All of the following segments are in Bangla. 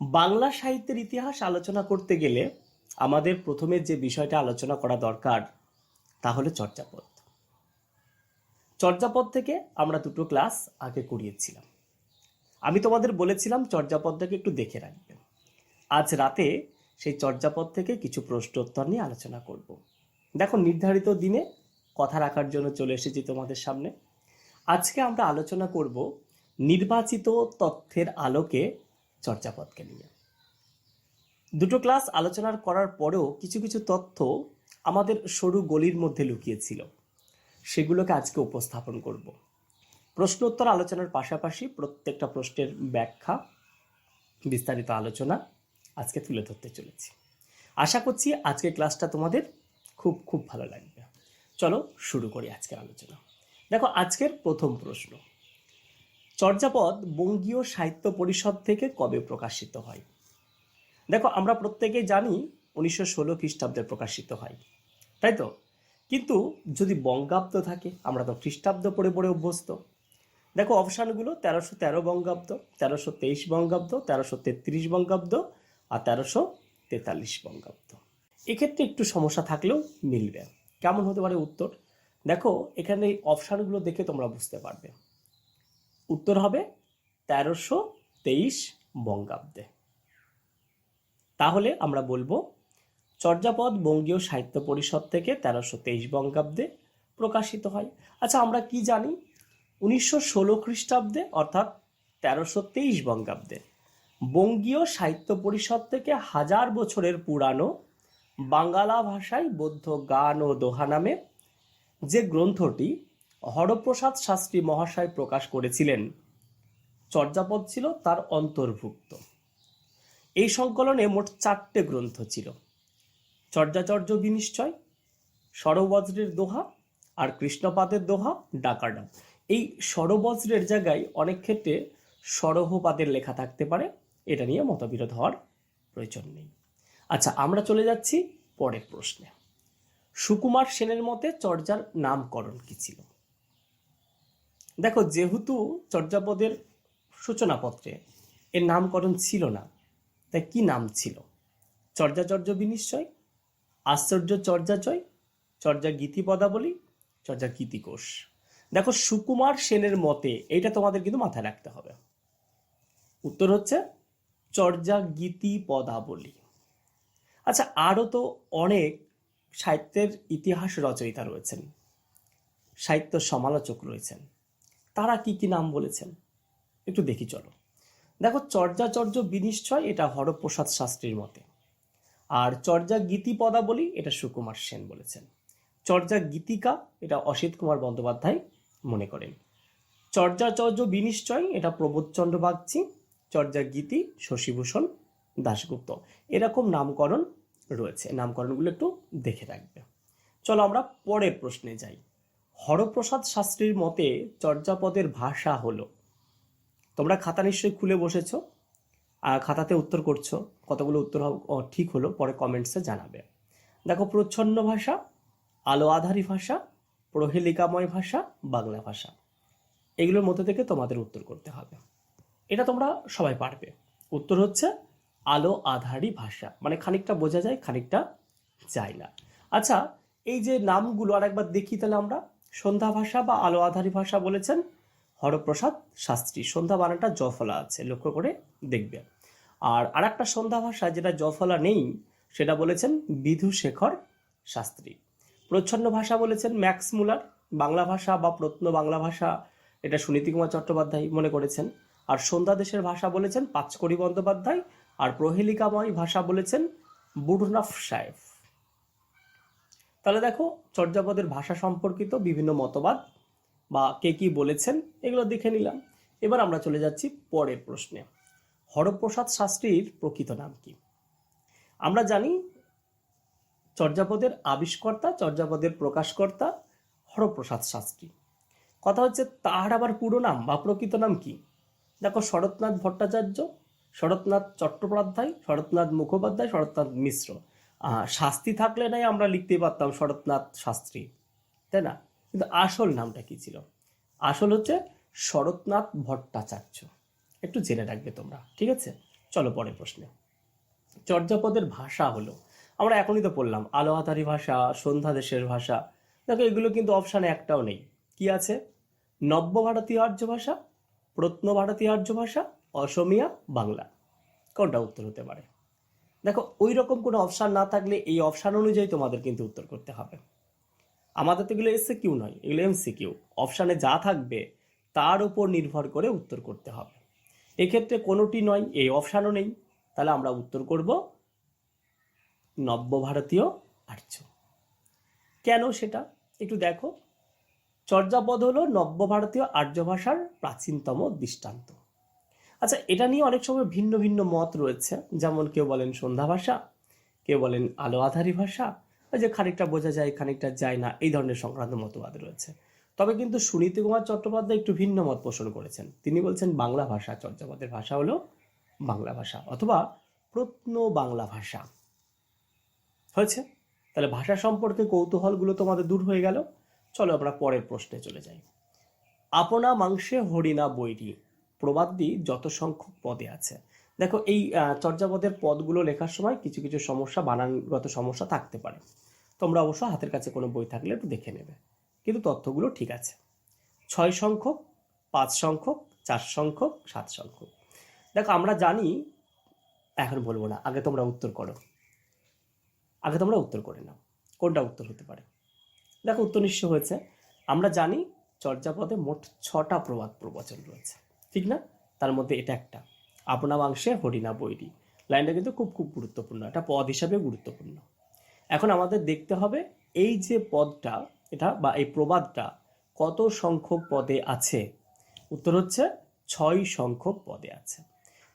বাংলা সাহিত্যের ইতিহাস আলোচনা করতে গেলে আমাদের প্রথমে যে বিষয়টা আলোচনা করা দরকার, তা হলো চর্যাপদ। চর্যাপদ থেকে আমরা দুটো ক্লাস আগে করিয়েছিলাম। আমি তোমাদের বলেছিলাম চর্যাপদটাকে একটু দেখে রাখবে। আজ রাতে সেই চর্যাপদ থেকে কিছু প্রশ্নোত্তর নিয়ে আলোচনা করব। দেখো, নির্ধারিত দিনে কথা রাখার জন্য চলে এসেছি তোমাদের সামনে। আজকে আমরা আলোচনা করব নির্বাচিত তথ্যের আলোকে চর্যাপদকে নিয়ে। দুটো ক্লাস আলোচনার করার পরেও কিছু কিছু তথ্য আমাদের সরু গলির মধ্যে লুকিয়েছিল। সেগুলোকে আজকে উপস্থাপন করব। প্রশ্ন উত্তর আলোচনার পাশাপাশি প্রত্যেকটা প্রশ্নের ব্যাখ্যা, বিস্তারিত আলোচনা আজকে তুলে ধরতে চলেছি। আশা করছি আজকের ক্লাসটা তোমাদের খুব খুব ভালো লাগবে। চলো শুরু করি আজকের আলোচনা। দেখো, আজকের প্রথম প্রশ্ন। চর্যাপদ বঙ্গীয় সাহিত্য পরিষদ থেকে কবে প্রকাশিত হয়? দেখো, আমরা প্রত্যেকেই জানি উনিশশো ষোলো খ্রিস্টাব্দে প্রকাশিত হয়। তাই তো? কিন্তু যদি বঙ্গাব্দ থাকে, আমরা তো খ্রিস্টাব্দ পড়ে পড়ে অভ্যস্ত। দেখো, অপশানগুলো তেরোশো তেরো বঙ্গাব্দ, তেরোশো তেইশ বঙ্গাব্দ, তেরোশো তেত্রিশ বঙ্গাব্দ আর তেরোশো তেতাল্লিশ বঙ্গাব্দ। এক্ষেত্রে একটু সমস্যা থাকলেও মিলবে। কেমন হতে পারে উত্তর? দেখো, এখানে এই অপশানগুলো দেখে তোমরা বুঝতে পারবে। উত্তর হবে তেরোশো তেইশ বঙ্গাব্দে। তাহলে আমরা বলব চর্যাপদ বঙ্গীয় সাহিত্য পরিষদ থেকে তেরোশো তেইশ বঙ্গাব্দে প্রকাশিত হয়। আচ্ছা আমরা কি জানি? উনিশশো ষোলো খ্রিস্টাব্দে, অর্থাৎ তেরোশো তেইশ বঙ্গাব্দে, বঙ্গীয় সাহিত্য পরিষদ থেকে হাজার বছরের পুরানো বাঙ্গালা ভাষায় বৌদ্ধ গান ও দোহা নামে যে গ্রন্থটি হরপ্রসাদ শাস্ত্রী মহাশয় প্রকাশ করেছিলেন। চর্যাপদ ছিল তার অন্তর্ভুক্ত। এই সংকলনে মোট চারটে গ্রন্থ ছিল। চর্যাচর্য বিনিশ্চয়, সরবজ্রের দোহা আর কৃষ্ণপাদের দোহা ডাকাডা এই সরবজ্রের জায়গায় অনেক ক্ষেত্রে সরহপাদের লেখা থাকতে পারে। এটা নিয়ে মতবিরোধ হওয়ার প্রয়োজন নেই। আচ্ছা আমরা চলে যাচ্ছি পরের প্রশ্নে। সুকুমার সেনের মতে চর্যার নামকরণ কি ছিল? দেখো, যেহেতু চর্যাপদের সূচনাপত্রে এর নামকরণ ছিল না, তাই কি নাম ছিল? চর্যাচর্য বিনিশ্চয়, আশ্চর্য চর্যাচয় চর্যা গীতি পদাবলী, চর্যা গীতিকোষ দেখো, সুকুমার সেনের মতে এইটা তোমাদের কিন্তু মাথায় রাখতে হবে। উত্তর হচ্ছে চর্যা গীতি পদাবলী। আচ্ছা আরও তো অনেক সাহিত্যের ইতিহাস রচয়িতা রয়েছেন, সাহিত্য সমালোচক রয়েছেন। তারা কি কি নাম বলেছেন? একটু দেখি চলো। দেখো, চর্যাচর্য বিনিশ্চয় এটা হরপ্রসাদ শাস্ত্রীর মতে। আর চর্যা গীতি পদাবলী এটা সুকুমার সেন বলেছেন। চর্যা গীতিকা এটা অসিত কুমার বন্দ্যোপাধ্যায় মনে করেন। চর্যাচর্য বিনিশ্চয় এটা প্রবোধচন্দ্র বাগচি, চর্যা গীতি শশীভূষণ দাশগুপ্ত। এরকম নামকরণ রয়েছে। নামকরণগুলো একটু দেখে রাখবে। চলো আমরা পরের প্রশ্নে যাই। হরপ্রসাদ শাস্ত্রীর মতে চর্যাপদের ভাষা হলো। তোমরা খাতা নিশ্চয়ই খুলে বসেছ আর খাতাতে উত্তর করছ, কতগুলো উত্তর ঠিক হলো, পরে কমেন্টসে জানাবে। দেখো, প্রচ্ছন্ন ভাষা আলো আধারী ভাষা, প্রহেলিকাময় ভাষা, বাংলা ভাষা। এগুলোর মধ্যে থেকে তোমাদের উত্তর করতে হবে। এটা তোমরা সবাই পারবে। উত্তর হচ্ছে আলো আধারী ভাষা। মানে খানিকটা বোঝা যায়, খানিকটা যায় না। আচ্ছা এই যে নামগুলো আর একবার দেখি তাহলে আমরা। সন্ধ্যা ভাষা বা আলো আধারী ভাষা বলেছেন। হরপ্রসাদ শাস্ত্রী। সন্ধ্যা বানানটা জফলা আছে, লক্ষ্য করে দেখবে। আর আর একটা সন্ধ্যা ভাষা যেটা জফলা নেই, সেটা বলেছেন বিধু শেখর শাস্ত্রী। প্রচ্ছন্ন ভাষা বলেছেন ম্যাক্স মুলার। বাংলা ভাষা বা প্রত্ন বাংলা ভাষা, এটা সুনীতি কুমার চট্টোপাধ্যায় মনে করেছেন। আর সন্ধ্যা দেশের ভাষা বলেছেন পাঁচকড়ি বন্দ্যোপাধ্যায়। আর প্রহেলিকাময় ভাষা বলেছেন বুডনাফ সাহেব তাহলে দেখো চর্যাপদের ভাষা সম্পর্কিত বিভিন্ন মতবাদ বা কে কি বলেছেন, এগুলো দেখে নিলাম। এবার আমরা চলে যাচ্ছি পরের প্রশ্নে। হরপ্রসাদ শাস্ত্রীর প্রকৃত নাম কি? আমরা জানি চর্যাপদের আবিষ্কর্তা, চর্যাপদের প্রকাশকর্তা হরপ্রসাদ শাস্ত্রী। কথা হচ্ছে তাহার আবার পুরো নাম বা প্রকৃত নাম কি? দেখো শরৎনাথ ভট্টাচার্য, শরৎনাথ চট্টোপাধ্যায়, শরৎনাথ মুখোপাধ্যায়, শরৎনাথ মিশ্র। শাস্তি থাকলে নাই আমরা লিখতেই পারতাম শরৎনাথ শাস্ত্রী, তাই না? কিন্তু আসল নামটা কি ছিল? আসল হচ্ছে শরৎনাথ ভট্টাচার্য। একটু জেনে রাখবে তোমরা, ঠিক আছে? চলো পরের প্রশ্নে। চর্যাপদের ভাষা হলো, আমরা এখনই তো পড়লাম, আলোহাতারি ভাষা, সন্ধ্যা দেশের ভাষা। দেখো, এগুলো কিন্তু অপশানে একটাও নেই। কি আছে? নব্য ভারতীয় আর্য ভাষা, প্রত্ন ভারতীয় আর্য ভাষা, অসমিয়া, বাংলা। কোনটা উত্তর হতে পারে? দেখো ওই রকম কোনো অপশান না থাকলে এই অপশান অনুযায়ী তোমাদের কিন্তু উত্তর করতে হবে। আমাদের তো এগুলো এসে কিউ নয়, এগুলো এমসি কিউ অপশানে যা থাকবে, তার উপর নির্ভর করে উত্তর করতে হবে। এক্ষেত্রে কোনোটি নয়, এই অপশানও নেই। তাহলে আমরা উত্তর করব নব্য ভারতীয় আর্য। কেন সেটা? একটু দেখো। চর্যাপদ হলো নব্য ভারতীয় আর্য ভাষার প্রাচীনতম দৃষ্টান্ত। আচ্ছা এটা নিয়ে অনেক সময় ভিন্ন ভিন্ন মত রয়েছে। যেমন কেউ বলেন সন্ধ্যা ভাষা, কেউ বলেন আলো আধারী ভাষা যে খানিকটা বোঝা যায়, খানিকটা যায় না, এই ধরনের সংক্রান্ত মতবাদ রয়েছে। তবে কিন্তু সুনীতি কুমার চট্টোপাধ্যায় একটু ভিন্ন মত পোষণ করেছেন। তিনি বলছেন বাংলা ভাষা, চর্যাপদের ভাষা হলো বাংলা ভাষা, অথবা প্রত্ন বাংলা ভাষা। হয়েছে? তাহলে ভাষা সম্পর্কে কৌতূহলগুলো তোমাদের দূর হয়ে গেল। চলো আমরা পরের প্রশ্নে চলে যাই। আপনা মাংসে হরিণা বৈরি। প্রবাদটি যত সংখ্যক পদে আছে। দেখো, এই চর্যাপদের পদগুলো লেখার সময় কিছু কিছু সমস্যা, বানানগত সমস্যা থাকতে পারে। তোমরা অবশ্য হাতের কাছে কোনো বই থাকলে একটু দেখে নেবে। কিন্তু তথ্যগুলো ঠিক আছে। ছয় সংখ্যক, পাঁচ সংখ্যক, চার সংখ্যক, সাত সংখ্যক। দেখো, আমরা জানি, এখন বলব না, আগে তোমরা উত্তর করো। আগে তোমরা উত্তর করে নাও, কোনটা উত্তর হতে পারে? দেখো, উত্তর নিশ্চয় হয়েছে। আমরা জানি, চর্যাপদে মোট ছটা প্রবাদ প্রবচন রয়েছে। ঠিক না? তার মধ্যে এটা একটা। আপনা মাংসে হরিণা বৈরি। লাইনটা কিন্তু খুব খুব গুরুত্বপূর্ণ। এটা পদ হিসাবে গুরুত্বপূর্ণ। এখন আমাদের দেখতে হবে এই যে পদটা, এটা বা এই প্রবাদটা কত সংখ্যক পদে আছে? উত্তর হচ্ছে ছয় সংখ্যক পদে আছে।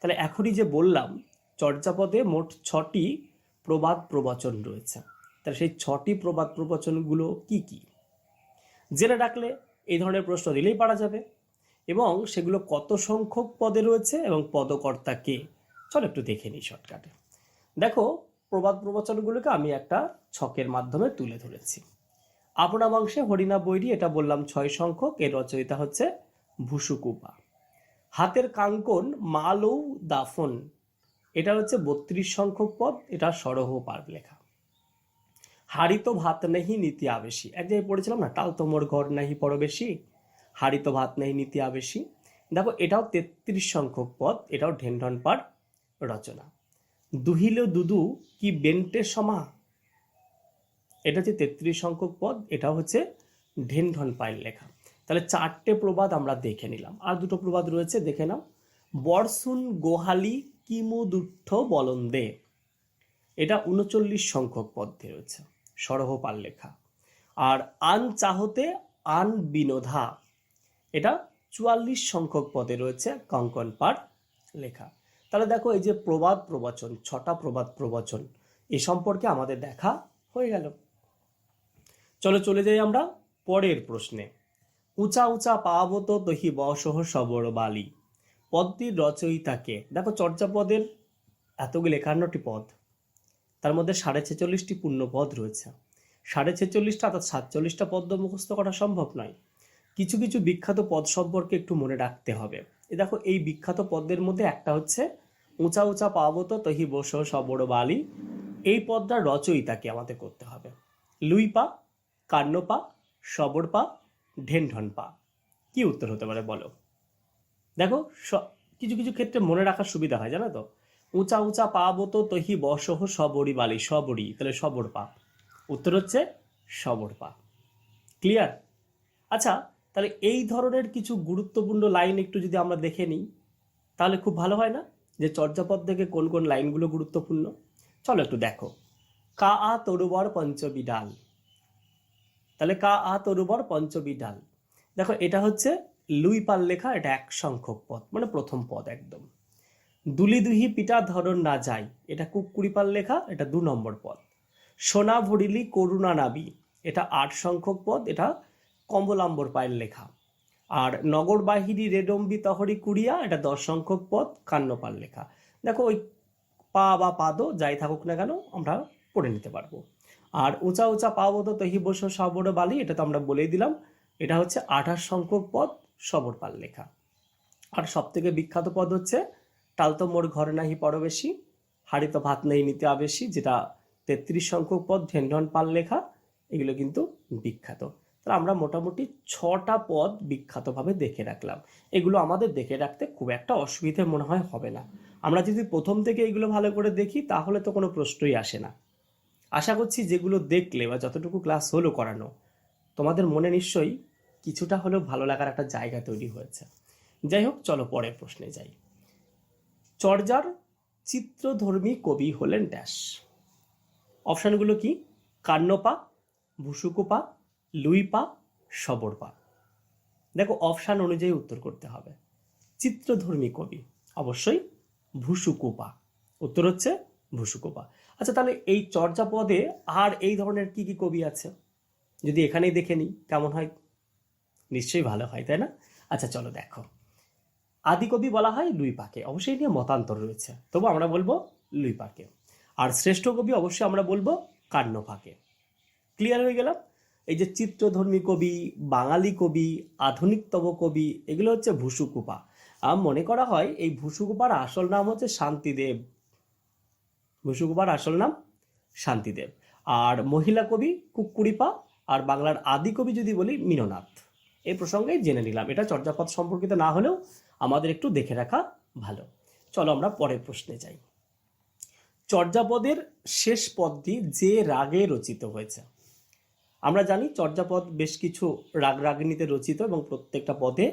তাহলে এখনই যে বললাম, চর্যাপদে মোট ছটি প্রবাদ প্রবচন রয়েছে। তাহলে সেই ছটি প্রবাদ প্রবচনগুলো কি কি? জেনে রাখলে এই ধরনের প্রশ্ন দিলেই পারা যাবে। এবং সেগুলো কত সংখ্যক পদে রয়েছে এবং পদকর্তা কে? চলো একটু দেখে নিই শর্টকাটে দেখো, প্রবাদ প্রবচনগুলোকে আমি একটা ছকের মাধ্যমে তুলে ধরেছি। আপনা বংশে হরিণা বৈরি, এটা বললাম ছয় সংখ্যক, এর রচয়িতা হচ্ছে ভুসুকুপা হাতের কাঙ্কন মালৌ দাফন এটা হচ্ছে বত্রিশ সংখ্যক পদ, এটা সরহ পার লেখা। হাড়িত ভাত নেহি নীতি আবেশী, এক জায়গায় পড়েছিলাম না টাল তোমর ঘর নাহি পরবেশী? হাড়িত ভাত নেহি নীতি আবেশী। দেখো, এটাও তেত্রিশ সংখ্যক পদ, এটাও ঢেনঢন পার রচনা। দুহিল দুদু কি বেন্টে সমা? এটা হচ্ছে তেত্রিশ সংখ্যক পদ, এটাও হচ্ছে ঢেনঢন পায়ের লেখা। তাহলে চারটে প্রবাদ আমরা দেখে নিলাম। আর দুটো প্রবাদ রয়েছে, দেখে নাও। বর্ষুন গোহালি কিমু দুঃঠ বলন্দে এটা উনচল্লিশ সংখ্যক পদ্মে রয়েছে সরহপাল লেখা। আর আন চাহতে আন বিনোধা। এটা চুয়াল্লিশ সংখ্যক পদে রয়েছে কঙ্কন পাঠ লেখা। তাহলে দেখো এই যে প্রবাদ প্রবচন, ছটা প্রবাদ প্রবচন, এ সম্পর্কে আমাদের দেখা হয়ে গেল। চলো চলে যাই আমরা পরের প্রশ্নে। উঁচা উঁচা পাবত দহি বসহ সবর বালি পদটির রচয়িতাকে দেখো চর্যাপদের এতগুলি একান্নটি পদ, তার মধ্যে সাড়ে ছেচল্লিশটি পূর্ণ পদ রয়েছে। সাড়ে ছেচল্লিশটা, অর্থাৎ সাতচল্লিশটা পদ্ম মুখস্থ করা সম্ভব নয়। কিছু কিছু বিখ্যাত পদ সম্পর্কে একটু মনে রাখতে হবে। এ দেখো, এই বিখ্যাত পদের মধ্যে একটা হচ্ছে, উঁচা উঁচা পাবত তহি বস সবর বালি। এই পদটার রচয়িতাকে আমাদের করতে হবে। লুই পা কান্নপা সবর পা, ঢেনঢন পা। কি উত্তর হতে পারে বলো? দেখো কিছু কিছু ক্ষেত্রে মনে রাখার সুবিধা হয়, জানো তো? উঁচা উঁচা পাবত তহি বসহ সবরি বালি। সবরি, তাহলে সবর পা। উত্তর হচ্ছে, সবর পা। ক্লিয়ার? আচ্ছা তাহলে এই ধরনের কিছু গুরুত্বপূর্ণ লাইন একটু যদি আমরা দেখে নিই, তাহলে খুব ভালো হয় না? যে চর্যাপদ থেকে কোন কোন লাইনগুলো গুরুত্বপূর্ণ? চলো একটু দেখো। কা আ তরুবর পঞ্চবি ডাল। তাহলে কা আ তরুবর পঞ্চবি ডাল। দেখো, এটা হচ্ছে লুই পাল লেখা এটা এক সংখ্যক পদ মানে প্রথম পদ একদম। দুলি দুহি পিটা ধরন না যায় এটা কুকুরি পাল লেখা, এটা দু নম্বর পদ। সোনা ভরিলি করুণা নাবি, এটা আট সংখ্যক পদ, এটা কমলাম্বর পায়ের লেখা। আর নগর বাহিনী রেডম্বি তহরি কুড়িয়া, এটা দশ সংখ্যক পদ কান্নপাল লেখা। দেখো, ওই পা বা পাদও যাই থাকুক না কেন, আমরা পড়ে নিতে পারব। আর উঁচা উঁচা পাবত তহি বস সবর বালি, এটা তো আমরা বলেই দিলাম, এটা হচ্ছে আঠাশ সংখ্যক পদ, সবর পাল লেখা। আর সব থেকে বিখ্যাত পদ হচ্ছে টালতো মোর ঘরে নাহি পরবেশি, হাড়ি তো ভাত নেই নিতে আবেশি যেটা তেত্রিশ সংখ্যক পদ ঢেন্ডন পাল লেখা, এগুলো কিন্তু বিখ্যাত। তাহলে আমরা মোটামুটি ছটা পদ বিখ্যাতভাবে দেখে রাখলাম। এগুলো আমাদের দেখে রাখতে খুব একটা অসুবিধে মনে হয় হবে না। আমরা যদি প্রথম থেকে এগুলো ভালো করে দেখি, তাহলে তো কোনো প্রশ্নই আসে না। আশা করছি যেগুলো দেখলে বা যতটুকু ক্লাস হলো করানো, তোমাদের মনে নিশ্চয়ই কিছুটা হলেও ভালো লাগার একটা জায়গা তৈরি হয়েছে। যাই হোক, চলো পরের প্রশ্নে যাই। চর্যার চিত্রধর্মী কবি হলেন ড্যাশ। অপশানগুলো কি? কান্নপা, ভুসুকোপা লুইপা সবরপা দেখো, অপশান অনুযায়ী উত্তর করতে হবে। চিত্রধর্মী কবি, অবশ্যই ভুসুকোপা। উত্তর হচ্ছে ভুসুকোপা। আচ্ছা তাহলে এই চর্যাপদে আর এই ধরনের কি কি কবি আছে? যদি এখানেই দেখে নিই, কেমন হয়? নিশ্চয়ই ভালো হয়, তাই না? আচ্ছা চলো দেখো। আদি কবি বলা হয় লুই পাকে। অবশ্যই নিয়ে মতান্তর রয়েছে। তবু আমরা বলব লুই পাকে। আর শ্রেষ্ঠ কবি অবশ্যই আমরা বলব কান্নপাকে ক্লিয়ার হয়ে গেলাম? এই যে চিত্রধর্মী কবি, বাঙালি কবি, আধুনিকতম কবি, এগুলো হচ্ছে ভুসুকুপা। মনে করা হয় এই ভুসুকুপার আসল নাম হচ্ছে শান্তিদেব। ভুসুকুপার আসল নাম শান্তিদেব। আর মহিলা কবি কুকুরিপা, আর বাংলার আদি কবি যদি বলি মীননাথ। এই প্রসঙ্গে জেনে নিলাম। এটা চর্যাপদ সম্পর্কিত না হলেও আমাদের একটু দেখে রাখা ভালো। চলো আমরা পরের প্রশ্নে যাই। চর্যাপদের শেষ পদটি যে রাগে রচিত হয়েছে। আমরা জানি চর্যাপদ বেশ কিছু রাগ রাগিনীতে রচিত এবং প্রত্যেকটা পদে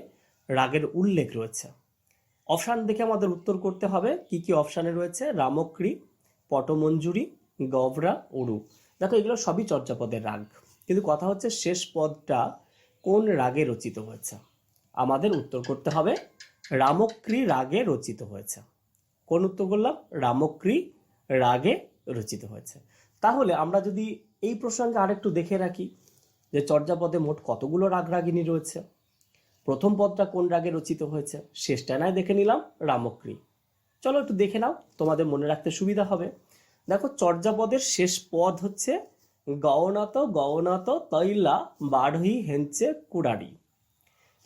রাগের উল্লেখ রয়েছে। অপশান দেখে আমাদের উত্তর করতে হবে, কি কি অপশানে রয়েছে? রামক্রি পটমঞ্জুরি গভরা উড়ু দেখো, এগুলো সবই চর্যাপদের রাগ। কিন্তু কথা হচ্ছে শেষ পদটা কোন রাগে রচিত হয়েছে? আমাদের উত্তর করতে হবে রামক্রি রাগে রচিত হয়েছে। কোন উত্তর করলাম? রামক্রি রাগে রচিত হয়েছে। তাহলে আমরা যদি এই প্রসঙ্গে আরেকটু দেখে রাখি যে চর্যাপদে মোট কতগুলো রাগ রাগিনী রয়েছে। প্রথম পদটা কোন রাগে রচিত হয়েছে শেষটা নয় দেখে নিলাম রামক্রি চলো একটু দেখে নাও, তোমাদের মনে রাখতে সুবিধা হবে। দেখো চর্যাপদের শেষ পদ হচ্ছে গওনাত গওনাত তৈলা বাঢ়ি হেঞ্চে কুড়ারি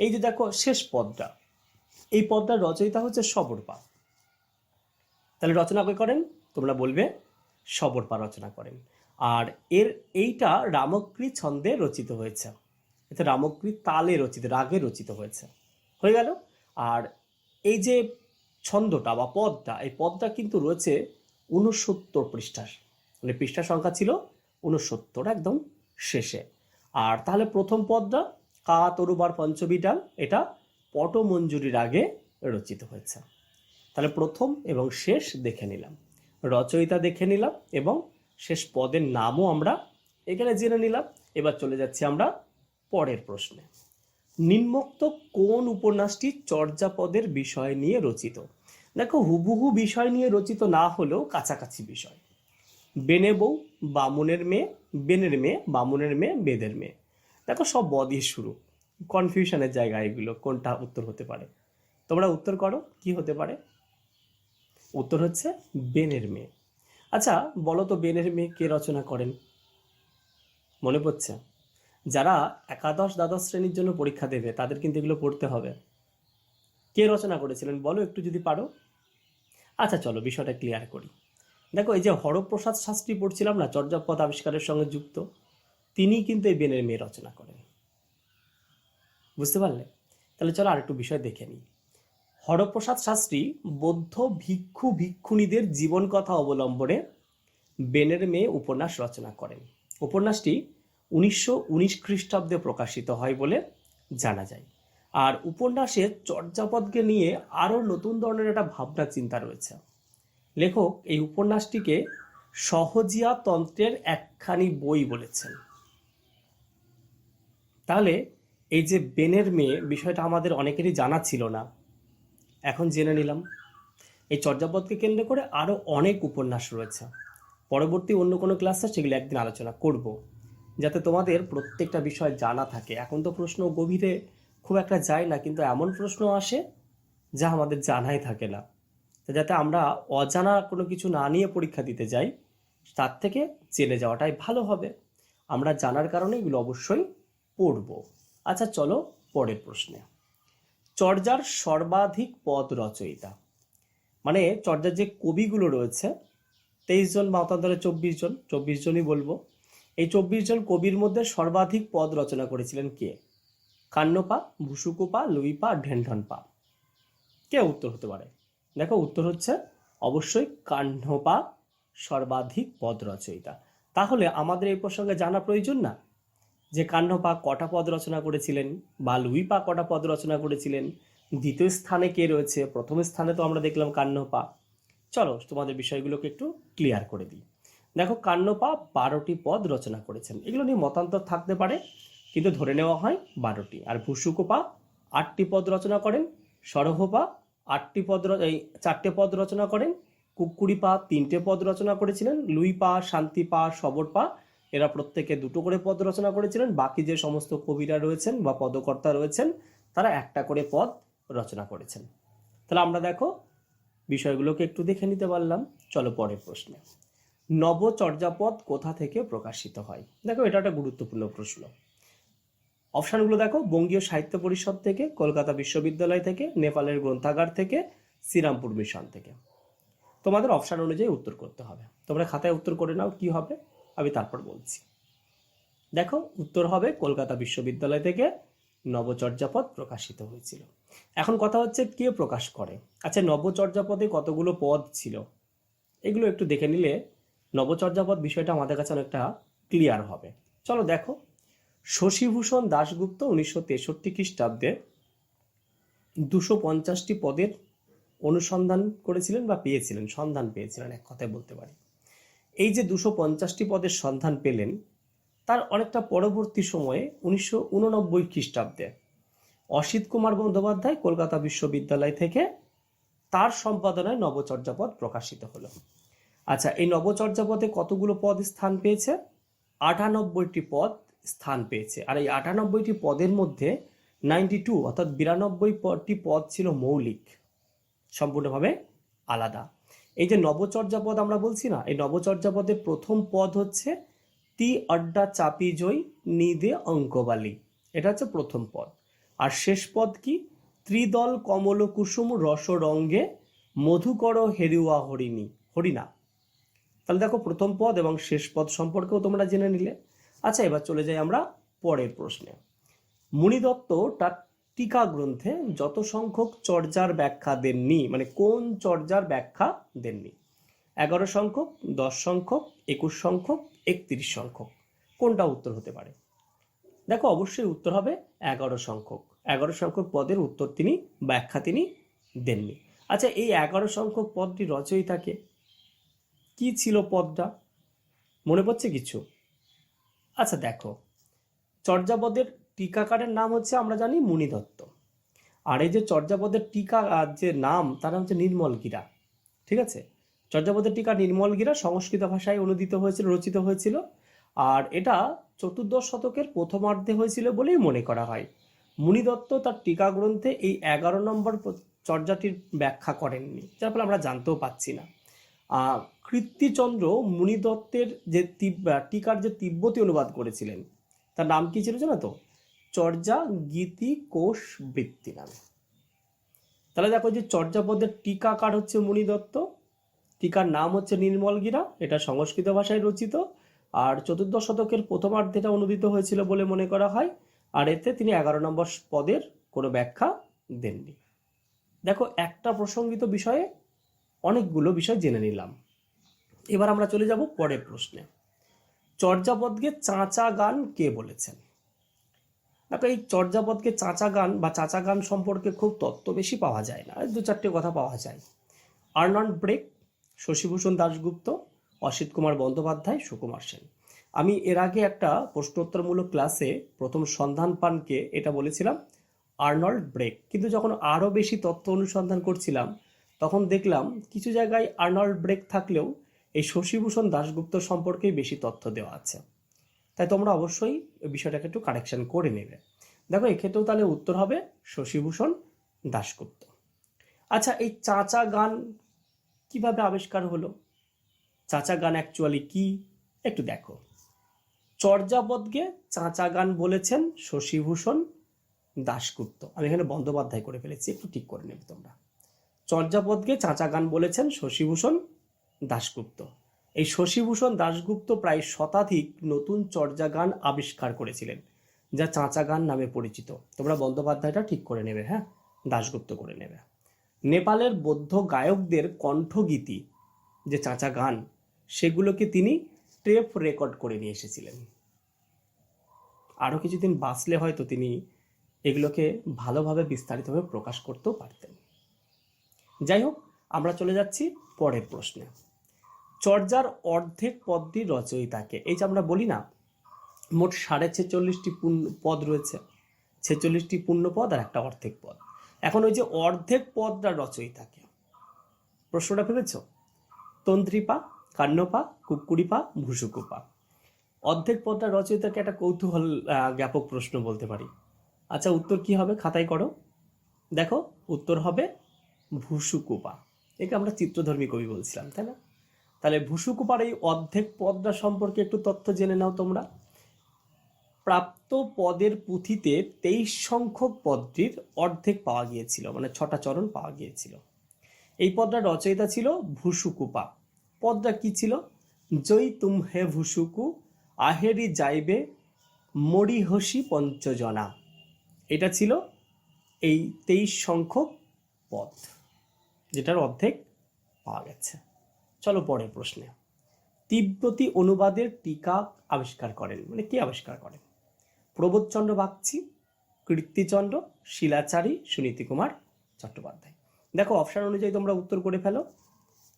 এই যে দেখো, শেষ পদটা। এই পদটার রচয়িতা হচ্ছে সবরপা। তাহলে রচনা করেন? তোমরা বলবে সবরপা রচনা করেন। আর এর এইটা রামক্রি ছন্দে রচিত হয়েছে। এটা রামক্রি তালে রচিত, রাগে রচিত হয়েছে। হয়ে গেল? আর এই যে ছন্দটা বা পদটা, এই পদটা কিন্তু রয়েছে উনসত্তর পৃষ্ঠার। মানে পৃষ্ঠা সংখ্যা ছিল উনসত্তর একদম শেষে। আর তাহলে প্রথম পদটা কা তরুবার পঞ্চবিটাল, এটা পটমঞ্জুরির আগে রচিত হয়েছে। তাহলে প্রথম এবং শেষ দেখে নিলাম। রচয়িতা দেখে নিলাম এবং শেষ পদের নামও আমরা এখানে জেনে নিলাম। এবার চলে যাচ্ছি আমরা পরের প্রশ্নে। নিম্নোক্ত কোন উপন্যাসটি চর্যাপদের বিষয় নিয়ে রচিত? দেখো, হুবহু বিষয় নিয়ে রচিত না হলেও কাছাকাছি বিষয়। বেনে বউ, বামুনের মেয়ে, বেনের মেয়ে, বামুনের মেয়ে, বেদের মেয়ে। দেখো, সব বদই শুরু। কনফিউশনের জায়গা এগুলো, কোনটা উত্তর হতে পারে? তোমরা উত্তর করো, কি হতে পারে? উত্তর হচ্ছে বেনের মেয়ে। আচ্ছা বলো তো বেনের মেয়ে কে রচনা করেন? মনে পড়ছে। যারা একাদশ, দ্বাদশ শ্রেণির জন্য পরীক্ষা দেবে, তাদের কিন্তু এগুলো পড়তে হবে। কে রচনা করেছিলেন? বলো একটু যদি পারো। আচ্ছা চলো, বিষয়টা ক্লিয়ার করি। দেখো, এই যে হরপ্রসাদ শাস্ত্রী পড়ছিলাম না, চর্যাপদ আবিষ্কারের সঙ্গে যুক্ত তিনি কিন্তু এই বেনের মেয়ে রচনা করেন। বুঝতে পারলে? তাহলে চলো আরেকটু বিষয় দেখে নিই। হরপ্রসাদ শাস্ত্রী বৌদ্ধ ভিক্ষু ভিক্ষুণীদের জীবন কথা অবলম্বনে বেনের মেয়ে উপন্যাস রচনা করেন। উপন্যাসটি উনিশশো উনিশ খ্রিস্টাব্দে প্রকাশিত হয় বলে জানা যায়। আর উপন্যাসে চর্যাপদকে নিয়ে আরও নতুন ধরনের একটা ভাবনা চিন্তা রয়েছে। লেখক এই উপন্যাসটিকে সহজিয়া তন্ত্রের একখানি বই বলেছেন। তাহলে এই যে বেনের মেয়ে বিষয়টা আমাদের অনেকেরই জানা ছিল না। এখন জেনে নিলাম। এই চর্যাপদকে কেন্দ্র করে আরও অনেক উপন্যাস রয়েছে। পরবর্তী অন্য কোনো ক্লাসে সেগুলো একদিন আলোচনা করব। যাতে তোমাদের প্রত্যেকটা বিষয় জানা থাকে। এখন তো প্রশ্ন গভীরে খুব একটা যায় না, কিন্তু এমন প্রশ্ন আসে যা আমাদের জানাই থাকে না। যাতে আমরা অজানা কোনো কিছু না নিয়ে পরীক্ষা দিতে যাই, তার থেকে জেনে যাওয়াটাই ভালো হবে। আমরা জানার কারণে এগুলো অবশ্যই পড়ব। আচ্ছা চলো পরের প্রশ্নে। চর্যার সর্বাধিক পদ রচয়িতা। মানে চর্যার যে কবিগুলো রয়েছে, তেইশ জন মতান্তরে চব্বিশ জন, চব্বিশ জনই বলব। এই চব্বিশ জন কবির মধ্যে সর্বাধিক পদ রচনা করেছিলেন কে? কান্নপা, ভুসুকোপা, লুইপা, ঢেনঢনপা। কে উত্তর হতে পারে? দেখো, উত্তর হচ্ছে অবশ্যই কাহ্নপা সর্বাধিক পদ রচয়িতা। তাহলে আমাদের এই প্রসঙ্গে জানা প্রয়োজন না? যে কাহ্নপা কটা পদ রচনা করেছিলেন বা লুইপা কটা পদ রচনা করেছিলেন, দ্বিতীয় স্থানে কে রয়েছে, প্রথম স্থানে তো আমরা দেখলাম কাহ্নপা চলো তোমাদের বিষয়গুলোকে একটু ক্লিয়ার করে দিই। দেখো কান্নপা বারোটি পদ রচনা করেছেন। এগুলো নিয়ে মতান্তর থাকতে পারে, কিন্তু ধরে নেওয়া হয় বারোটি। আর ভুসুকোপা আটটি পদ রচনা করেন সরহপা আটটি পদ এই চারটে পদ রচনা করেন কুকুরিপা তিনটে পদ রচনা করেছিলেন লুইপা শান্তিপা সবরপা এরা প্রত্যেকে দুটো করে পদ রচনা করেছিলেন, বাকি যে সমস্ত কবিরা রয়েছেন বা পদকর্তা রয়েছেন, তারা একটা করে পদ রচনা করেছেন। তাহলে আমরা দেখো, বিষয়গুলোকে একটু দেখে নিতে পারলাম। চলো পরের প্রশ্নে। নবচর্যাপদ কোথা থেকে প্রকাশিত হয়? দেখো, এটা একটা গুরুত্বপূর্ণ প্রশ্ন। অপশানগুলো দেখো, বঙ্গীয় সাহিত্য পরিষদ থেকে, কলকাতা বিশ্ববিদ্যালয় থেকে, নেপালের গ্রন্থাগার থেকে, শ্রীরামপুর মিশন থেকে। তোমাদের অপশান অনুযায়ী উত্তর করতে হবে। তোমরা খাতায় উত্তর করে নাও, কি হবে? আমি তারপর বলছি। দেখো, উত্তর হবে কলকাতা বিশ্ববিদ্যালয় থেকে নবচর্যাপদ প্রকাশিত হয়েছিল। এখন কথা হচ্ছে কে প্রকাশ করে। আচ্ছা নবচর্যাপদে কতগুলো পদ ছিল? এগুলো একটু দেখে নিলে নবচর্যাপদ বিষয়টা আমাদের কাছে অনেকটা ক্লিয়ার হবে। চলো দেখো। শশীভূষণ দাশগুপ্ত উনিশশো তেষট্টি খ্রিস্টাব্দে দুশো পঞ্চাশটি পদের অনুসন্ধান করেছিলেন বা পেয়েছিলেন, সন্ধান পেয়েছিলেন, এক কথায় বলতে পারি। এই যে দুশো পঞ্চাশটি পদের সন্ধান পেলেন, তার অনেকটা পরবর্তী সময়ে উনিশশো উননব্বই খ্রিস্টাব্দে অসিত কুমার বন্দ্যোপাধ্যায় কলকাতা বিশ্ববিদ্যালয় থেকে তার সম্পাদনায় নবচর্যাপদ প্রকাশিত হলো। আচ্ছা এই নবচর্যাপদে কতগুলো পদ স্থান পেয়েছে? আটানব্বইটি পদ স্থান পেয়েছে। আর এই আটানব্বইটি পদের মধ্যে নাইনটি টু অর্থাৎ বিরানব্বই পদটি পদ ছিল মৌলিক, সম্পূর্ণভাবে আলাদা। এই যে নবচর্যা পদ আমরা বলছি না, এই নবচর্যাপদের প্রথম পদ হচ্ছে তি অড্ডা চাপি জয় নিদে অঙ্কবালি। এটা হচ্ছে প্রথম পদ। আর শেষ পদ কি? ত্রিদল কমল কুসুম রস রঙ্গে মধুকর হেরুয়া হরিণী। হরিণা। তাহলে দেখো প্রথম পদ এবং শেষ পদ সম্পর্কেও তোমরা জেনে নিলে। আচ্ছা এবার চলে যাই আমরা পরের প্রশ্নে। মুনিদত্ত টিকা গ্রন্থে যত সংখ্যক চর্যার ব্যাখ্যা দেননি মানে কোন চর্যার ব্যাখ্যা দেননি? এগারো সংখ্যক, দশ সংখ্যক, একুশ সংখ্যক, একত্রিশ সংখ্যক। কোনটা উত্তর হতে পারে? দেখো, অবশ্যই উত্তর হবে এগারো সংখ্যক। এগারো সংখ্যক পদের উত্তর তিনি, ব্যাখ্যা তিনি দেননি। আচ্ছা এই এগারো সংখ্যক পদটি রচয়িতাকে কি ছিল পদটা? মনে পড়ছে কিছু? আচ্ছা দেখো, চর্যাপদের টিকাকারের নাম হচ্ছে আমরা জানি মুনি দত্ত আর এই যে চর্যাপদের টিকা যে নাম তার নাম হচ্ছে নির্মল গিরা। ঠিক আছে? চর্যাপদের টিকা নির্মল গিরা সংস্কৃত ভাষায় অনুদিত হয়েছিল রচিত হয়েছিল। আর এটা চতুর্দশ শতকের প্রথমার্ধে হয়েছিল বলেই মনে করা হয়। মুনি দত্ত তার টিকা গ্রন্থে এই এগারো নম্বর চর্যাটির ব্যাখ্যা করেননি যার ফলে আমরা জানতেও পাচ্ছি না। আহ, কৃত্তিচন্দ্র মুনি দত্তের যে টিকার যে তিব্বতী অনুবাদ করেছিলেন তার নাম কি ছিল জানো তো? চর্যা গীতি কোষ বৃত্তি নামে। তাহলে দেখো যে চর্যাপদের টিকাকার হচ্ছে মুনি দত্ত টিকার নাম হচ্ছে নির্মলগিরা এটা সংস্কৃত ভাষায় রচিত, আর চতুর্দশ শতকের প্রথমার্ধে এটা অনুদিত হয়েছিল বলে মনে করা হয়, আর এতে তিনি এগারো নম্বর পদের কোনো ব্যাখ্যা দেননি। দেখো, একটা প্রসঙ্গিত বিষয়ে অনেকগুলো বিষয় জেনে নিলাম। এবার আমরা চলে যাব পরের প্রশ্নে। চর্যাপদকে চাঁচা গান কে বলেছেন? দেখো এই চর্যাপদকে চাঁচা গান বা চাঁচা গান সম্পর্কে খুব তত্ত্ব বেশি পাওয়া যায় না। দু চারটে কথা পাওয়া যায়। Arnold Break, Shashibhushan Dasgupta, Asit Kumar Bandyopadhyay, Sukumar Sen. আমি এর আগে একটা প্রশ্নোত্তরমূলক ক্লাসে প্রথম সন্ধান পানকে এটা বলেছিলাম, আর্নল্ড ব্রেক। কিন্তু যখন আরও বেশি তথ্য অনুসন্ধান করছিলাম, তখন দেখলাম কিছু জায়গায় আর্নল্ড ব্রেক থাকলেও এই শশীভূষণ দাশগুপ্ত সম্পর্কেই বেশি তথ্য দেওয়া আছে। তাই তোমরা অবশ্যই বিষয়টাকে একটু কারেকশন করে নেবে। দেখো, এক্ষেত্রেও তাহলে উত্তর হবে শশীভূষণ দাশগুপ্ত। আচ্ছা এই চাচা গান কীভাবে আবিষ্কার হলো? চাচা গান অ্যাকচুয়ালি কি? একটু দেখো। চর্যাপদকে চাচা গান বলেছেন শশীভূষণ দাশগুপ্ত। আমি এখানে বন্দ্যোপাধ্যায় করে ফেলেছি, একটু ঠিক করে নেবে তোমরা। চর্যাপদকে চাঁচা গান বলেছেন শশীভূষণ দাশগুপ্ত। এই শশীভূষণ দাশগুপ্ত প্রায় শতাধিক নতুন চর্যা গান আবিষ্কার করেছিলেন, যা চাঁচা গান নামে পরিচিত। তোমরা বন্দ্যোপাধ্যায়টা ঠিক করে নেবে হ্যাঁ? দাশগুপ্ত করে নেবে। নেপালের বৌদ্ধ গায়কদের কণ্ঠগীতি, যে চাঁচা গান সেগুলোকে তিনি টেপ রেকর্ড করে নিয়ে এসেছিলেন। আরও কিছুদিন বাঁচলে হয়তো তিনি এগুলোকে ভালোভাবে বিস্তারিতভাবে প্রকাশ করতেও পারতেন। যাই হোক, আমরা চলে যাচ্ছি পরের প্রশ্নে। চর্যার অর্ধেক পদটির রচয়িতাকে। এই যে আমরা বলি না, মোট সাড়ে ছেচল্লিশটি পূর্ণ পদ রয়েছে, ছেচল্লিশটি পূর্ণ পদ আর একটা অর্ধেক পদ। এখন ওই যে অর্ধেক পদটা রচয়িতাকে, প্রশ্নটা ভেবেছ? তন্ত্রীপা, কান্নপা কুকুরিপা ভুসুকুপা। অর্ধেক পদটা রচয়িতাকে একটা কৌতূহল জ্ঞাপক প্রশ্ন বলতে পারি। আচ্ছা উত্তর কি হবে? খাতায় করো। দেখো, উত্তর হবে ভুসুকুপা। একে আমরা চিত্রধর্মী কবি বলছিলাম, তাই না? তাহলে ভুসুকুপার এই অর্ধেক পদটা সম্পর্কে একটু তথ্য জেনে নাও তোমরা। প্রাপ্ত পদের পুঁথিতে তেইশ সংখ্যক পদটির অর্ধেক পাওয়া গিয়েছিল মানে ছটা চরণ পাওয়া গিয়েছিল। এই পদটার রচয়িতা ছিল ভুসুকুপা। পদটা কি ছিল? জয় তুম হে ভুসুকু, আহেরি যাইবে মরিহসি পঞ্চজনা। এটা ছিল এই তেইশ সংখ্যক পদ, যেটার অর্ধেক পাওয়া গেছে। চলো পরের প্রশ্নে। তিব্বতী অনুবাদের টিকা আবিষ্কার করেন। মানে কে আবিষ্কার করেন? প্রবোধচন্দ্র বাগচি, কীর্তিচন্দ্র, শিলাচারী, সুনীতি কুমার চট্টোপাধ্যায়। দেখো অপশন অনুযায়ী তোমরা উত্তর করে ফেলো।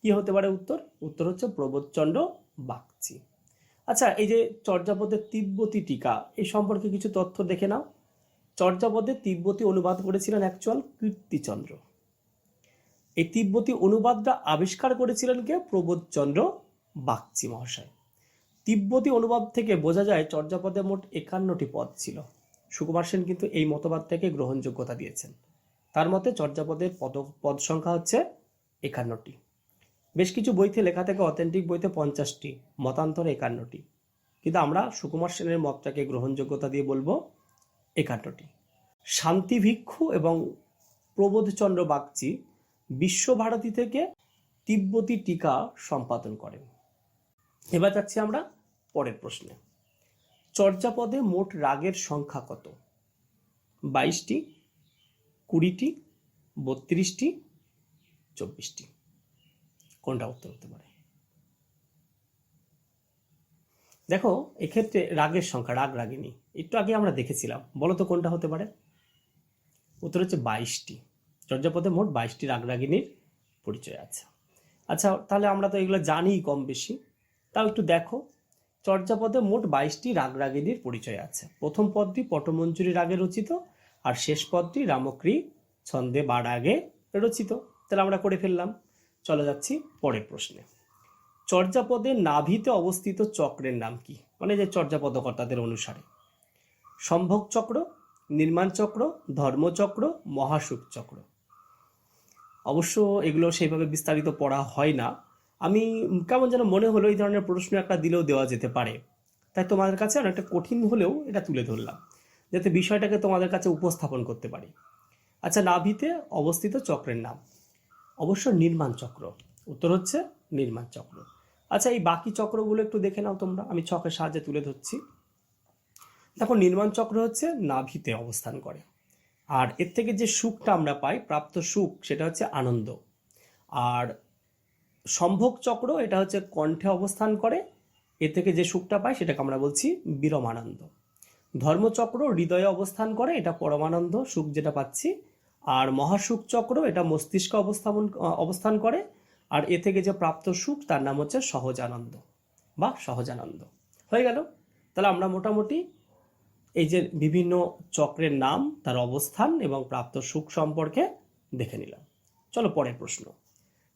কি হতে পারে উত্তর? উত্তর হচ্ছে প্রবোধচন্দ্র বাগচি। আচ্ছা এই যে চর্যাপদের তিব্বতী টিকা, এই সম্পর্কে কিছু তথ্য দেখে নাও। চর্যাপদের তিব্বতী অনুবাদ করেছিলেন অ্যাকচুয়াল কীর্তিচন্দ্র। এই তিব্বতী অনুবাদটা আবিষ্কার করেছিলেন কে? প্রবোধচন্দ্র বাগচি মহাশয়। তিব্বতী অনুবাদ থেকে বোঝা যায় চর্যাপদে মোট একান্নটি পদ ছিল। সুকুমার সেন কিন্তু এই মতবাদ থেকে গ্রহণযোগ্যতা দিয়েছেন। তার মতে চর্যাপদের পদ পদ সংখ্যা হচ্ছে একান্নটি। বেশ কিছু বইতে লেখা থেকে অথেন্টিক বইতে পঞ্চাশটি, মতান্তরে একান্নটি। কিন্তু আমরা সুকুমার সেনের মতটাকে গ্রহণযোগ্যতা দিয়ে বলব একান্নটি। শান্তিভিক্ষু এবং প্রবোধচন্দ্র বাগচি বিশ্বভারতী থেকে তিব্বতী টিকা সম্পাদন করেন। এবার যাচ্ছি আমরা পরের প্রশ্নে। চর্যাপদে মোট রাগের সংখ্যা কত? বাইশটি, কুড়িটি, বত্রিশটি, চব্বিশটি। কোনটা উত্তর হতে পারে? দেখো, এক্ষেত্রে রাগের সংখ্যা, রাগ রাগিনী। একটু আগে আমরা দেখেছিলাম। বলো তো কোনটা হতে পারে? উত্তর হচ্ছে বাইশটি। চর্যাপদে মোট বাইশটি রাগ রাগিনীর পরিচয় আছে। আচ্ছা তাহলে আমরা তো এগুলো জানি কম বেশি। তাও একটু দেখো, চর্যাপদে মোট বাইশটি রাগ রাগিনীর পরিচয় আছে। প্রথম পদটি পটমঞ্জুরি রাগে রচিত আর শেষ পদটি রামক্রি ছন্দে বা রাগে রচিত। তাহলে আমরা করে ফেললাম। চলে যাচ্ছি পরের প্রশ্নে। চর্যাপদের নাভিতে অবস্থিত চক্রের নাম কি? মানে যে চর্যাপদকর্তাদের অনুসারে। সম্ভোগ চক্র নির্মাণ চক্র ধর্মচক্র মহাসুখ চক্র অবশ্য এগুলো সেইভাবে বিস্তারিত পড়া হয় না। আমি কেমন যেন মনে হলো এই ধরনের প্রশ্ন একটা দিলেও দেওয়া যেতে পারে। তাই তোমাদের কাছে অনেকটা কঠিন হলেও এটা তুলে ধরলাম, যাতে বিষয়টাকে তোমাদের কাছে উপস্থাপন করতে পারি। আচ্ছা নাভিতে অবস্থিত চক্রের নাম। অবশ্য নির্মাণ চক্র। উত্তর হচ্ছে নির্মাণ চক্র। আচ্ছা এই বাকি চক্রগুলো একটু দেখে নাও তোমরা। আমি ছকের সাহায্যে তুলে ধরছি। দেখো, নির্মাণ চক্র হচ্ছে নাভিতে অবস্থান করে। আর এর থেকে যে সুখটা আমরা পাই, প্রাপ্ত সুখ, সেটা হচ্ছে আনন্দ। আর সম্ভোগ চক্র, এটা হচ্ছে কণ্ঠে অবস্থান করে এ থেকে যে সুখটা পাই সেটাকে আমরা বলছি বিরমানন্দ। ধর্মচক্র, হৃদয়ে অবস্থান করে, এটা পরমানন্দ, সুখ যেটা পাচ্ছি। আর মহাসুখ চক্র, এটা মস্তিষ্কে অবস্থাপন অবস্থান করে। আর এ থেকে যে প্রাপ্ত সুখ, তার নাম হচ্ছে সহজানন্দ বা সহজানন্দ। হয়ে গেল? তাহলে আমরা মোটামুটি এই যে বিভিন্ন চক্রের নাম, তার অবস্থান এবং প্রাপ্ত সুখ সম্পর্কে দেখে নিলাম। চলো পরের প্রশ্ন।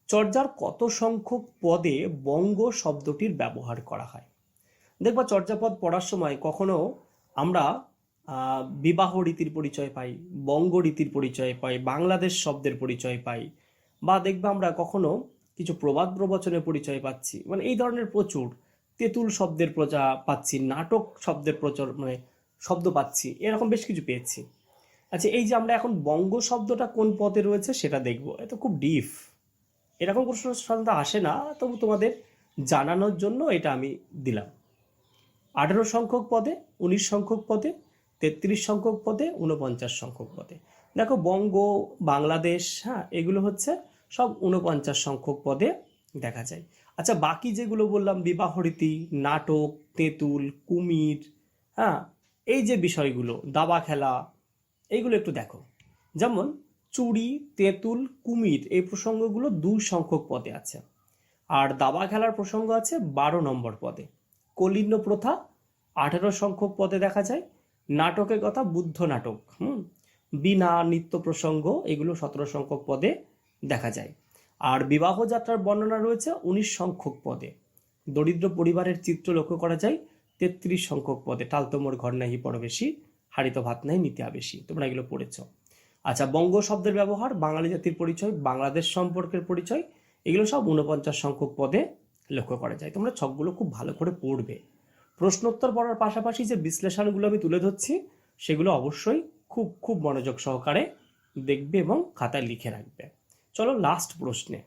চর্যার কত সংখ্যক পদে বঙ্গ শব্দটির ব্যবহার করা হয়? দেখবা চর্যাপদ পড়ার সময় কখনো আমরা বিবাহ রীতির পরিচয় পাই, বঙ্গ রীতির পরিচয় পাই, বাংলাদেশ শব্দের পরিচয় পাই, বা দেখবা আমরা কখনো কিছু প্রবাদ প্রবচনের পরিচয় পাচ্ছি। মানে এই ধরনের প্রচুর তেঁতুল শব্দের প্রচা পাচ্ছি, নাটক শব্দের প্রচুর মানে শব্দ পাচ্ছি। এরকম বেশ কিছু পেয়েছি। আচ্ছা এই যে আমরা এখন বঙ্গ শব্দটা কোন পদে রয়েছে সেটা দেখব। এ তো খুব ডিপ এরকম প্রশ্ন সাধারণত আসে না, তবু তোমাদের জানানোর জন্য এটা আমি দিলাম। আঠেরো সংখ্যক পদে, উনিশ সংখ্যক পদে, তেত্রিশ সংখ্যক পদে উনপঞ্চাশ সংখ্যক পদে। দেখো, বঙ্গ, বাংলাদেশ হ্যাঁ এগুলো হচ্ছে সব উনপঞ্চাশ সংখ্যক পদে দেখা যায়। আচ্ছা বাকি যেগুলো বললাম বিবাহরীতি নাটক, তেঁতুল, কুমির হ্যাঁ এই যে বিষয়গুলো, দাবা খেলা, এইগুলো একটু দেখো। যেমন, চুড়ি, তেঁতুল, কুমির, এই প্রসঙ্গগুলো দুই সংখ্যক পদে আছে। আর দাবা খেলার প্রসঙ্গ আছে বারো নম্বর পদে। কলিন্য প্রথা, আঠেরো সংখ্যক পদে দেখা যায়। নাটকের কথা বুদ্ধ নাটক, হুম? বিনা নিত্য প্রসঙ্গ, এগুলো সতেরো সংখ্যক পদে দেখা যায়। আর বিবাহ যাত্রার বর্ণনা রয়েছে উনিশ সংখ্যক পদে। দরিদ্র পরিবারের চিত্র লক্ষ্য করা যায়। তেত্রিশ সংখ্যক পদে টালতোমর ঘর নাহি পরবেশী হারিত ভাত নাই নিতে আবেশী তোমরা এগুলো পড়েছ। আচ্ছা বঙ্গ শব্দের ব্যবহার, বাঙালি জাতির পরিচয়, বাংলাদেশ সম্পর্কের পরিচয়, এগুলো সব উনপঞ্চাশ সংখ্যক পদে লক্ষ্য করা যায়। তোমরা ছকগুলো খুব ভালো করে পড়বে। প্রশ্নোত্তর পড়ার পাশাপাশি যে বিশ্লেষণগুলো আমি তুলে ধরছি, সেগুলো অবশ্যই খুব খুব মনোযোগ সহকারে দেখবে এবং খাতায় লিখে রাখবে। চলো লাস্ট প্রশ্নে।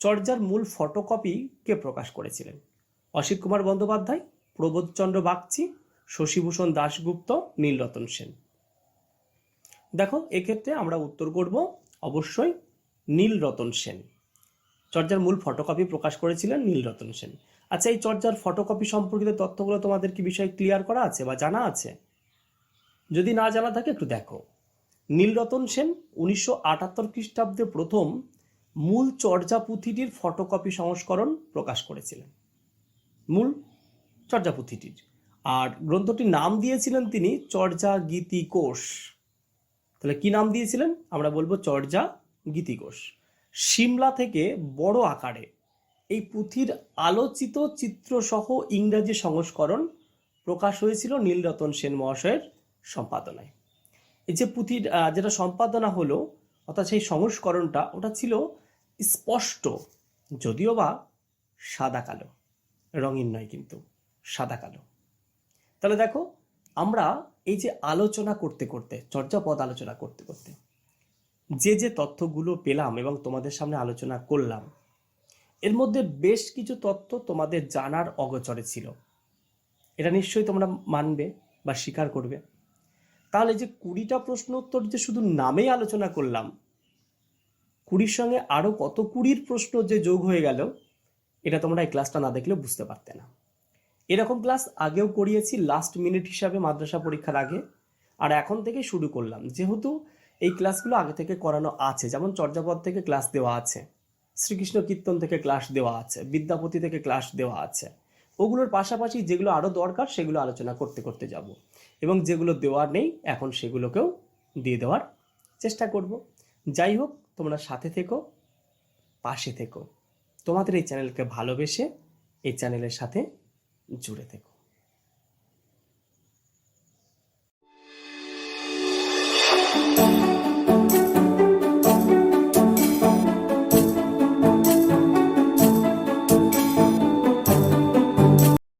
চর্যার মূল ফটোকপি কে প্রকাশ করেছিলেন? অসিত কুমার বন্দ্যোপাধ্যায় প্রবোধচন্দ্র বাগচি, শশীভূষণ দাশগুপ্ত, নীলরতন সেন। দেখো, এক্ষেত্রে আমরা উত্তর করব অবশ্যই নীলরতন সেন। চর্যার মূল ফটোকপি প্রকাশ করেছিলেন নীলরতন সেন। আচ্ছা এই চর্যার ফটোকপি সম্পর্কিত তথ্যগুলো তোমাদের কি বিষয় ক্লিয়ার করা আছে বা জানা আছে? যদি না জানা থাকে, একটু দেখো। নীলরতন সেন উনিশশো আটাত্তর খ্রিস্টাব্দে প্রথম মূল চর্যা পুঁথিটির ফটোকপি সংস্করণ প্রকাশ করেছিলেন। মূল চর্যা পুঁথিটির আর গ্রন্থটির নাম দিয়েছিলেন তিনি চর্যা গীতি কোষ। তাহলে কি নাম দিয়েছিলেন? আমরা বলব চর্যা গীতি কোষ। সিমলা থেকে বড় আকারে এই পুঁথির আলোচিত চিত্রসহ ইংরাজি সংস্করণ প্রকাশ হয়েছিল নীলরতন সেন মহাশয়ের সম্পাদনায়। এই যে পুঁথির যেটা সম্পাদনা হলো, অর্থাৎ সেই সংস্করণটা, ওটা ছিল স্পষ্ট, যদিও বা সাদা কালো, রঙিন নয় কিন্তু। সাদা কালো। তাহলে দেখো, আমরা এই যে আলোচনা করতে করতে, চর্যাপদ আলোচনা করতে করতে, যে যে তথ্যগুলো পেলাম এবং তোমাদের সামনে আলোচনা করলাম, এর মধ্যে বেশ কিছু তথ্য তোমাদের জানার অগোচরে ছিল। এটা নিশ্চয়ই তোমরা মানবে বা স্বীকার করবে। তাহলে যে কুড়িটা প্রশ্ন উত্তর যে শুধু নামেই আলোচনা করলাম, কুড়ির সঙ্গে আরও কত কুড়ির প্রশ্ন যে যোগ হয়ে গেল, এটা তোমরা এই ক্লাসটা না দেখলে বুঝতে পারতে না। এরকম ক্লাস আগেও করিয়েছি লাস্ট মিনিট হিসাবে মাদ্রাসা পরীক্ষার আগে। আর এখন থেকে শুরু করলাম। যেহেতু এই ক্লাসগুলো আগে থেকে করানো আছে, যেমন চর্যাপদ থেকে ক্লাস দেওয়া আছে, শ্রীকৃষ্ণ কীর্তন থেকে ক্লাস দেওয়া আছে, বিদ্যাপতি থেকে ক্লাস দেওয়া আছে। ওগুলোর পাশাপাশি যেগুলো আরও দরকার, সেগুলো আলোচনা করতে করতে যাব। এবং যেগুলো দেওয়ার নেই, এখন সেগুলোকেও দিয়ে দেওয়ার চেষ্টা করব। যাই হোক, তোমরা সাথে থেকো, পাশে থেকো। তোমাদের এই চ্যানেলকে ভালোবেসে এই চ্যানেলের সাথে জুড়ে থেকো।